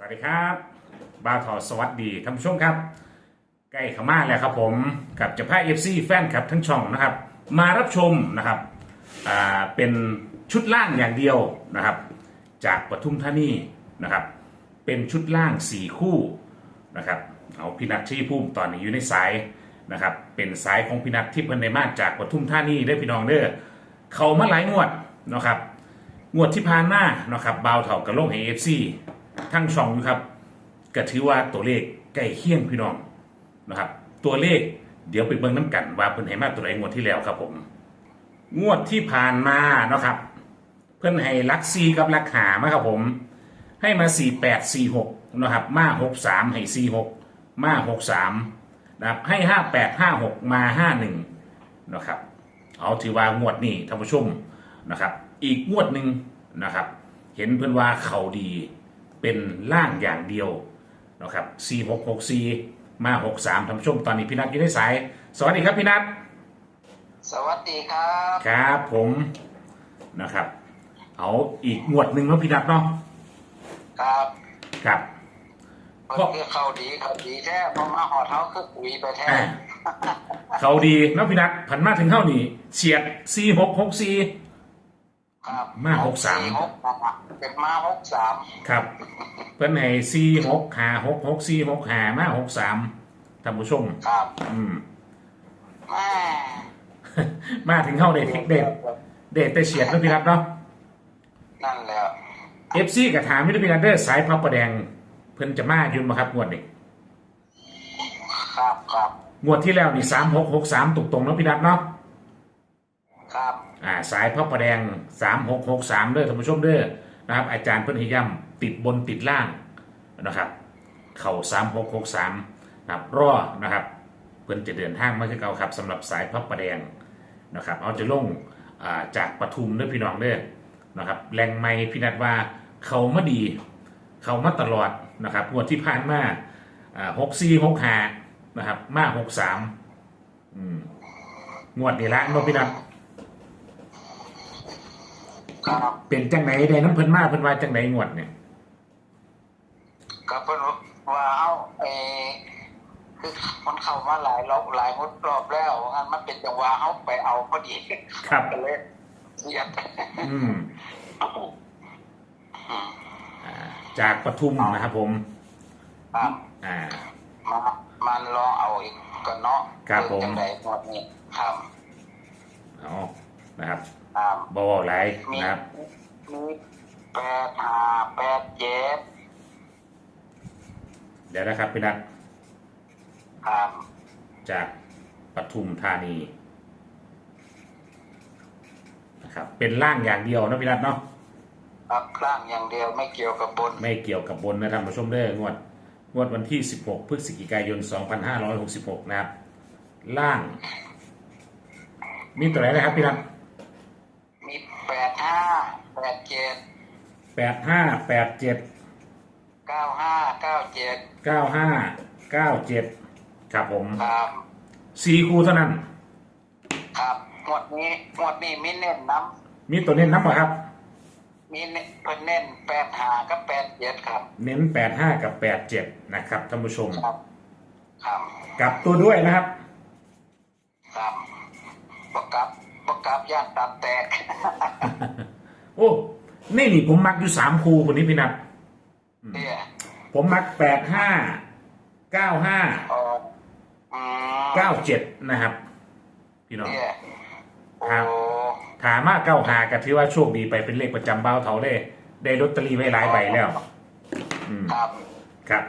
สวัสดีครับบาวทอสวัสดีท่านผู้ชมครับ ใกล้ข้ามาแล้วครับผมกับเจ้าภาเอฟซีแฟนคลับทั้งช่องนะครับ มารับชมนะครับอ่าเป็นชุดล่างอย่างเดียวนะครับ จากปทุมธานีนะครับ เป็นชุดล่างสี่คู่นะครับเอาพินัทที่พุ่มตอนนี้อยู่ในสายนะครับ เป็นสายของพินัทที่เพิ่นได้มาจากปทุมธานีได้พี่น้องเด้อเขามาหลายงวดนะครับงวดที่ผ่านมานะครับบาวเถากระโลงเอฟซี ทั้งช่องอยู่ครับก็ถือว่าตัวเลขใกล้เคียงพี่น้องนะครับ ตัวเลขเดี๋ยวไปเบิ่งน้ำกันว่าเพิ่นให้มาตัวไหนงวดที่แล้วครับผม งวดที่ผ่านมานะครับ เพิ่นให้ลักซีกับลักหามาครับผม ให้มา4 8 4 6นะครับ มา6 3ให้4 6มา6 3นะครับให้5 8 5 6มา5 1นะครับ เอาถือว่างวดนี้ท่านผู้ชมนะครับ อีกงวดหนึ่งนะครับ เห็นเพื่อนว่าเขาดี เป็นล่างอย่างเดียวนะครับ4 6 6 4 มา 6 3ท่านผู้ชมตอนนี้พี่นัทอยู่ในสาย สวัสดีครับพี่นัทสวัสดีครับครับผมนะครับ เอาอีกงวดหนึ่งแล้วพี่นัทเนาะครับครับเพิ่นคือเขาดีเขาดีแท้พอมาหอดเท้าคือคุยไปแท้อ่าเขาดีเนาะพี่นัทผันมาถึงเท่านี้เฉียด4 6 6 ครับมาหกสามหกนะครับเป็นมาหกสาม4ครับ เพื่อนให้4 6 5 6 6 4 6 5มา6 3ท่านผู้ชมครับ อืมแม่มาถึงเข้าเดทเดทเดทแต่เฉียดแล้วพี่นัทเนาะนั่นแหละเอฟซีกับถามมิตรพี่นัทเดอร์สายพับประแดง เพิ่นจะมายืนมาครับงวดนี้ครับครับงวดที่แล้วนี่สามหกหกสามตรงๆเนาะพี่นัทเนาะครับ อ่าสายพับประแดงสามหกหกสามเด้อท่านผู้ชมเด้อนะครับ อาจารย์เพิ่นให้ย้ำติดบนติดล่างนะครับ เข่าสามหกหกสามนะครับรอนะครับ เพิ่นจะเดินทางมาที่เก่าครับสำหรับสายพับประแดงนะครับ เอาจะลงอ่าจากปทุมเด้อพี่น้องเด้อนะครับแรงไม่พี่นัทว่าเขามาดี เขามาตลอดนะครับงวดที่ผ่านมาหกสี่หกห้านะครับ มาหกสามงวดนี้ละนพี่นัท ครับเป็นจังไหนได้น้ำเพิ่นมาเพิ่นว่าจังไหนงวดเนี่ยก็เพิ่นว่าเอาเออคือมันเข้ามาหลายรอบหลายงดรอบแล้วงั้นมันเป็นจังหวะเอาไปเอาพอดีครับก็เลยเสียดอืมอ่าจากปทุมนะครับผมครับอ่ามามันลองเอาอีกก่อนเนาะครับผมเออจังไดหมดนี่ครับเอานะครับครั บบอไหลายมีนะครับ มีแปดห้าแปดเจ็ดเดี๋ยวนะครับพี่นัทครับจากปทุมธานีนะครับเป็นร่างอย่างเดียวนะพี่นัทเนาะครับล่างอย่างเดียวไม่เกี่ยวกับบนไม่เกี่ยวกับบนนะท่านผู้ชมเด้องวดงวดวันที่ 16 พฤศจิกายน 2566 นะครับล่าง มีตัวไหนนะครับพี่นัทมีแปด ห้าแปดเจ็ดแปดห้าแปดเจ็ดเก้าห้าเก้าเจ็ดเก้าห้าเก้าเจ็ดครับผมครับสี่คู่เท่านั้น ครับหมวดนี้หมวดนี้มีเน้นน้มีตัวเน้นนับป่ะครับำมีเน้นเพิ่นเน้นแปดห้ากับแปดเจ็ดครับเน้นแปดห้ากับแปดเจ็ดนะครับท่านผู้ชมครับครับกลับตัวด้วยนะครับ ครับประกับประกับย่านตับแตก โอ้นี่นี่ผมมักอยู่สามคู่คนนี้พี่นัทเนี่ยผมมักแปดห้าเก้าห้าออกอืมเก้าเจ็ดนะครับ พี่น้อง เนี่ยโอ้ครับ ถามมาเก้าหาก็ถือว่าโชคดีไปเป็นเลขประจำเบ้าเถาได้ได้ลอตเตอรี่ไว้หลายใบแล้วอืมครับครับ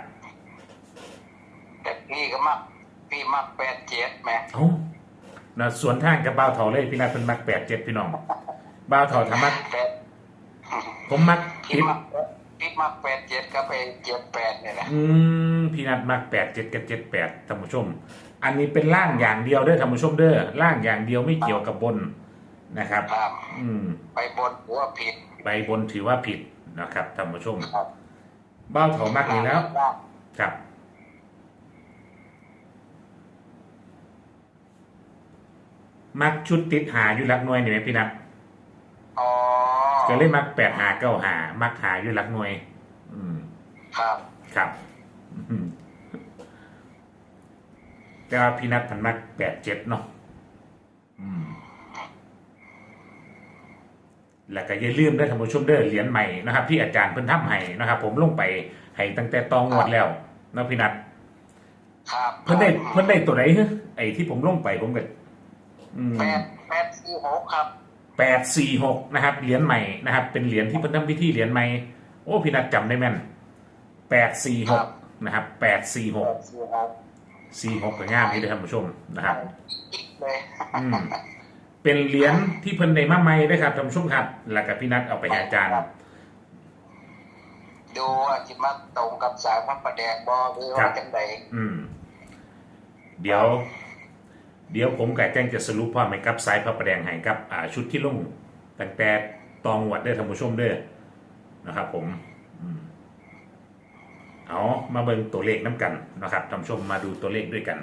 แต่พี่ก็มักพี่มักแปดเจ็ดไหมเอ้านะสวนทางกับเบ้าเถาเลยพี่นัทเป็นมักแปดเจ็ดพี่น้องเบ้าเถาทำมักแปด ผมมักพี่ติดมักพี่มักแปดเจ็ดก็ไปเจ็ดแปดเนี่ยแหละอืมพี่นัทมักแปดเจ็ดกับเจ็ดแปดท่านผู้ชม อันนี้เป็นร่างอย่างเดียวเด้อท่านผู้ชมเด้อร่างอย่างเดียวไม่เกี่ยวกับบนนะครับ ครับอืม ไปบนหัวผิดไปบนถือว่าผิดนะครับท่านผู้ชมครับเบ้าเถามักนี่แล้วครับมักชุดติดหาอยู่หลักหน่วยนี่ไหมพี่นัท อ๋อก็เลยมักแปดหาเก้าหามักหาอยู่หลักหน่วย อืม ครับครับ อืมแต่ว่าพี่นัทพันมักแปดเจ็ดเนาะอืมแล้วก็อย่าลืมได้อท่านผู้ชมเด้อเหรียญใหม่นะครับ ที่อาจารย์เพิ่นทำให้นะครับ ผมลงไปให้ตั้งแต่ตองงวดแล้วเนาะพี่นัทครับเพิ่นได้เพิ่นได้ตัวไหนฮะไอ้ที่ผมลงไปผมก็อืมแปดแปดสี่หกครับ แปดสี่หกนะครับเหรียญใหม่นะครับ เป็นเหรียญที่เพิ่นทำพิธีเหรียญใหม่โอ้พี่นัทจำได้แม่นแปดสี่หกนะครับแปดสี่หแปกดสี่หกสี่หกก็งามนี่เด้อท่านผู้ชมนะครับอีกเลยอืมเป็นเหรียญที่เพิ่นได้มาใหม่นะครับท่านผู้ชมครับแล้วก็พี่นัทเอาไปให้อาจารย์ดูว่าจิมาตรงกับสายพระประแดงบอหรือครัว่าบจังใดอืม เดี๋ยว เดี๋ยวผมการแจ้งจะสรุปพ่อไหมครับสายพระประแดงให้ครับชุดที่ลงตั้งแต่ตองวัดได้อท่านผู้ชมเด้อนะครับผมเอามาเบิ่งตัวเลขน้ำกันนะครับท่านผู้ชมมาดูตัวเลขด้วยกัน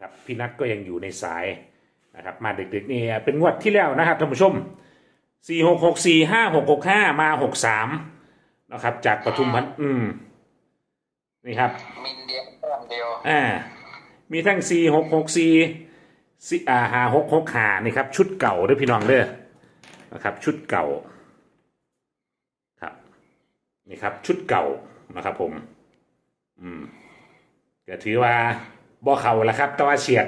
ครับพี่นัทก็ยังอยู่ในสายนะครับมาเด็กๆนี่เป็นงวดที่แล้วนะครับท่านผู้ชมาหกหกห้ามาหกสามนะครับจากปทุมพันธ์อืมนี่ครับ มินเดียเพิ่มเดียว อ่า มีทั้ง 4 6 6 4 ซีอาฮาหกหกหานี่ครับ ชุดเก่าด้วยพี่น้องเด้อนะครับ ชุดเก่าครับนี่ครับ ชุดเก่านะครับ ผม อืมก็ถือว่าบ่เข่าแล้วครับ แต่ว่าเฉียด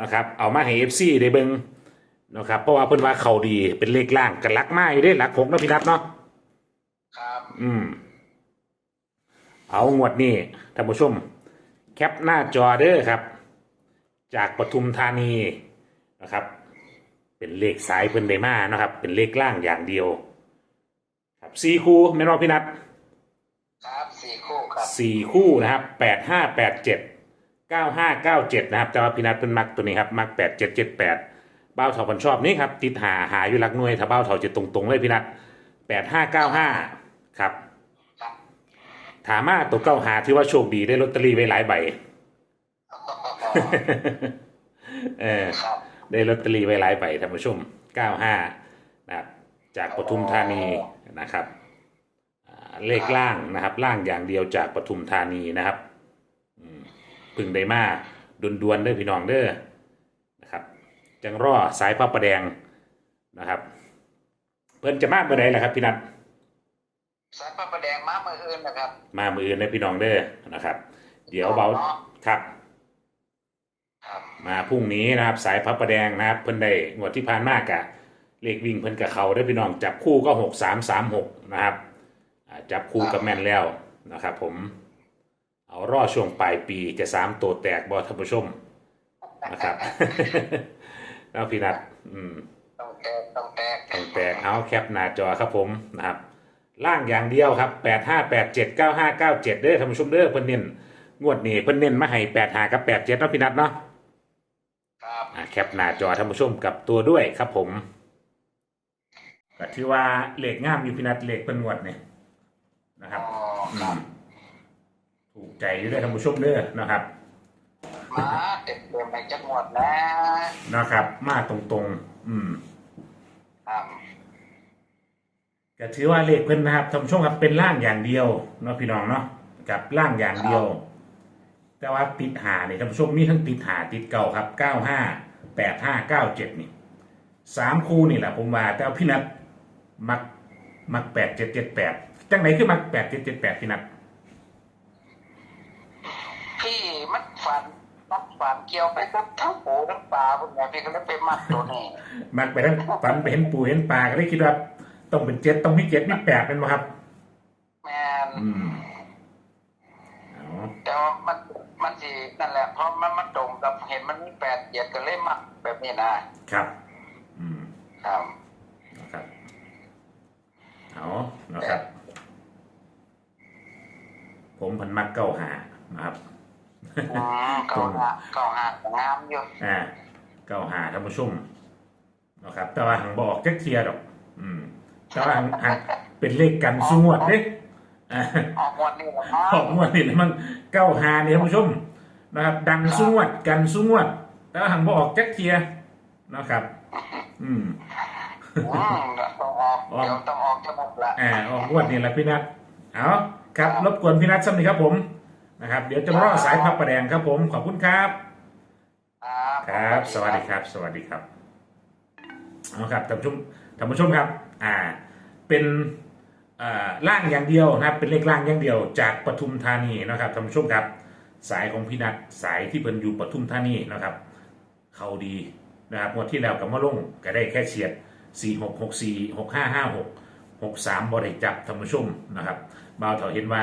นะครับ เอามาให้เอฟซีได้เบิงนะครับเพราะว่าเพื่อนว่าเข่าดีเป็นเลขล่างกันลักไม้ด้วยลักหกนะพี่นับเนาะครับอืม เอางวดนี้ท่านผู้ชม แคปหน้าจอเด้อครับ จากปทุมธานีนะครับ เป็นเลขสายเพิ่นไดมานะครับ เป็นเลขล่างอย่างเดียว ครับสี่คู่แม่นว่าพี่นัทครับสี่คู่ครับสี่คู่นะครับแปดห้าแปดเจ็ดเก้าห้าเก้าเจ็ดนะครับแต่ว่าพี่นัทเป็นมักตัวนี้ครับมักแปดเจ็ดเจ็ดแปดเบ้าเถาพันชอบนี่ครับติดหาหาอยู่หลักหน่วยถ้าเบ้าเถาจะตรงๆเลยพี่นัทแปดห้าเก้าห้าครับครับถามมาตัวเก้าหาถือว่าโชคดีได้ลอตเตอรี่ไว้หลายใบ เออครับได้ลอตเตอรี่ไว้หลายใบท่านผู้ชมเก้าห้านะครับ จากปทุมธานีนะครับอ่าเลขล่างนะครับ ล่างอย่างเดียวจากปทุมธานีนะครับอืมพึ่งได้มาดวนๆเด้อพี่น้องเด้อนะครับ จังรอสายพระประแดงนะครับ เพิ่นจะมาเมื่อใดล่ะครับพี่นัทสายพระประแดงม้ามืออื่นนะครับ มามืออื่นนะพี่น้องเด้อนะครับ เดี๋ยวเบาครับครับ มาพรุ่งนี้นะครับ สายพระประแดงนะครับเพิ่นได้งวดที่ผ่านมากอะเลขวิ่งเพิ่นกับเขาได้อพี่น้องจับคู่ก็หกสามสามหกนะครับอ่าจับคู่กับแม่นแล้วนะครับ ผม เอารอช่วงปลายปีจะสามตัวแตกบอท่านผู้ชมนะครับแล้วพี่นัทอืมต้องแตกต้องแตกต้องแตกเอาแคปหน้าจอครับผมนะครับ ล่างอย่างเดียวครับแปดห้าแปดเจ็ดเก้าห้าเก้าเจ็ดเด้อท่านผู้ชมเด้อเพิ่นเน้นงวดนี้เพิ่นเน้นมาให้แปดห้ากับแปดเจ็ดเนาะพี่นัทเนาะครับ อะแคปหน้าจอท่านผู้ชมกับตัวด้วยครับผมก็ถือว่าเหล็กงามอยู่พี่นัทเหล็กเป็นงวดเนี่ยนะครับอ๋ออืครับมถูกใจอยู่ด้วยท่านผู้ชมเด้อนะครับมาเต็มเต็มไปจังหวัดนะนะครับ มาตรงๆ อืม ครับก็ถือว่าเลขเพิ่นนะครับท่านผู้ชมครับเป็นล่างอย่างเดียวเนาะพี่น้องเนาะกับล่างอย่างเดียว แต่ว่าติดหาเนี่ยท่านผู้ชมมีทั้งติดหาติดเก่าครับเก้าห้า แปดห้าเก้าเจ็ดนี่สามคู่นี่แหละผมว่า แต่ว่าพี่นัทมักมักแปดเจ็ดเจ็ดแปดจังไหนคือมักแปดเจ็ดเจ็ดแปดพี่นัทพี่มันฝันมันฝันเกี่ยวไปกับทั้งปูทั้งปลาพวกนี้พี่ก็เลยไปมัดตัวนี้มักไปทั้งฝันไปเห็นปูเห็นปลาก็ได้คิดว่าต้องเป็นเจ็ดต้องมีเจ็ดมีแปดเป็นไหมครับแมนอืมเอาแต่ว่ามัน มันสินั่นแหละเพราะมันมันตรงกับเห็นมันมีแปดเหยียดก็เลยมัดแบบนี้นะครับ อืมครับนะครับเอานะครับ ผมพันมักเก้าหานะครับอืมเก่าหาเก่าหาก็งามอยู่อ่าเก้าหาท่านผู้ชมนะครับ แต่ว่าหังบอกแค่เทียดอก อืมแต่ว่าหังหังเป็นเลขกันสงวดเด้ อ่าออกงวันนี้เหรอคอรัอบกงวดนี่แล้วมันเก้าหาเนี่ยท่านผู้ชมนะครับ ดังสงวดกันสงวดแต่ว่าหังบอกแค่เทียนะครับ อืมอืมต้องออกออกเดี๋ยวต้องออกจะหมดละอ่าออกงวดนี่แหละพี่นัทเอาครับรบกวนพี่นัทสักนิดครับผมนะครับ เดี๋ยวจะรอสายพับประแดงครับผมขอบคุณครับครับครับสวัสดีครับ สวัสดีครับเอาครับท่านผู้ชมท่านผู้ชมครับ อ่า เป็นอ่า ล่างอย่างเดียวนะครับเป็นเลขล่างอย่างเดียวจากปทุมธานีนะครับท่านผู้ชมครับ สายของพี่นัทสายที่เป็นอยู่ปทุมธานีนะครับ เขาดีนะครับงวดที่แล้วกับมาลงก็ได้แค่เฉียด 4 6 6 4 6 5 5 6 6 3บริจับท่านผู้ชมนะครับบ่าวเถาเห็นว่า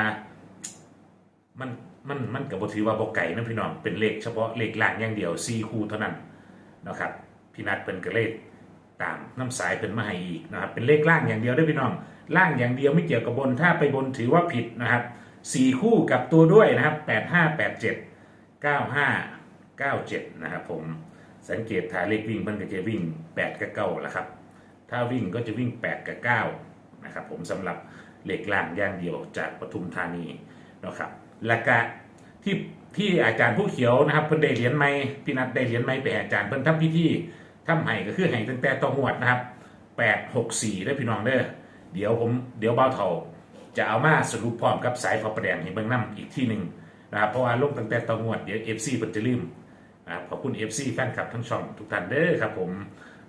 มันมันมันกับบถือว่าบกไก่นะพี่น้องเป็นเลขเฉพาะเลขล่างอย่างเดียวซีคู่เท่านั้นนะครับพี่นัดเป็นกระเลข ตามน้ำสายเป็นมาให้อีกนะครับเป็นเลขล่างอย่างเดียวได้พี่น้องล่างอย่างเดียวไม่เกี่ยวกับบนถ้าไปบนถือว่าผิดนะครับสี่คู่กับตัวด้วยนะครับแปดห้าแปดเจ็ดเก้าห้าเก้าเจ็ดนะครับผมสังเกตถ่ายเลขวิ่งมันก็จะวิ่งแปดกับเก้าละครับถ้าวิ่งก็จะวิ่ง8กับ9นะครับผมสำหรับเหล็กล่างย่างเดียวจากปทุมธานีนะครับและก็ที่ที่อาจารย์ผู้เขียวนะครับเพิ่นได้เหรียญไม้พี่นัดได้เหรียญไม้ไปอาจารย์เพิ่นทำพิธี ทำให้ก็คือให้ตั้งแต่ตองวดนะครับ8 6 4ได้พี่น้องเด้อเดี๋ยวผมเดี๋ยวเบาเท่าจะเอามาสรุปพร้อมกับสายพอประแดงให้เบิ่งนํอีกที่หนึ่งนะครับเพราะว่าลงตั้งแต่ตองวดเดี๋ยว FC เพิ่นจะลืมนะครับขอบคุณ FC แฟนคลับทั้งช่องทุกท่านเด้อครับผม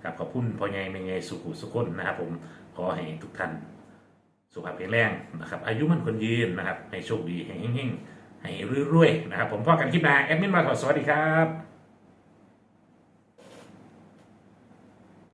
ครับขอบคุณพ่อใหญ่แม่ใหญ่สุขุสุขคนนะครับผมขอให้ทุกท่านสุขภาพแข็งแรงนะครับอายุมันคนยืนนะครับให้โชคดีให้เฮงๆให้รวยๆนะครับผมพ่อกันคลิปหน้าแอดมินมาขอสวัสดีครับ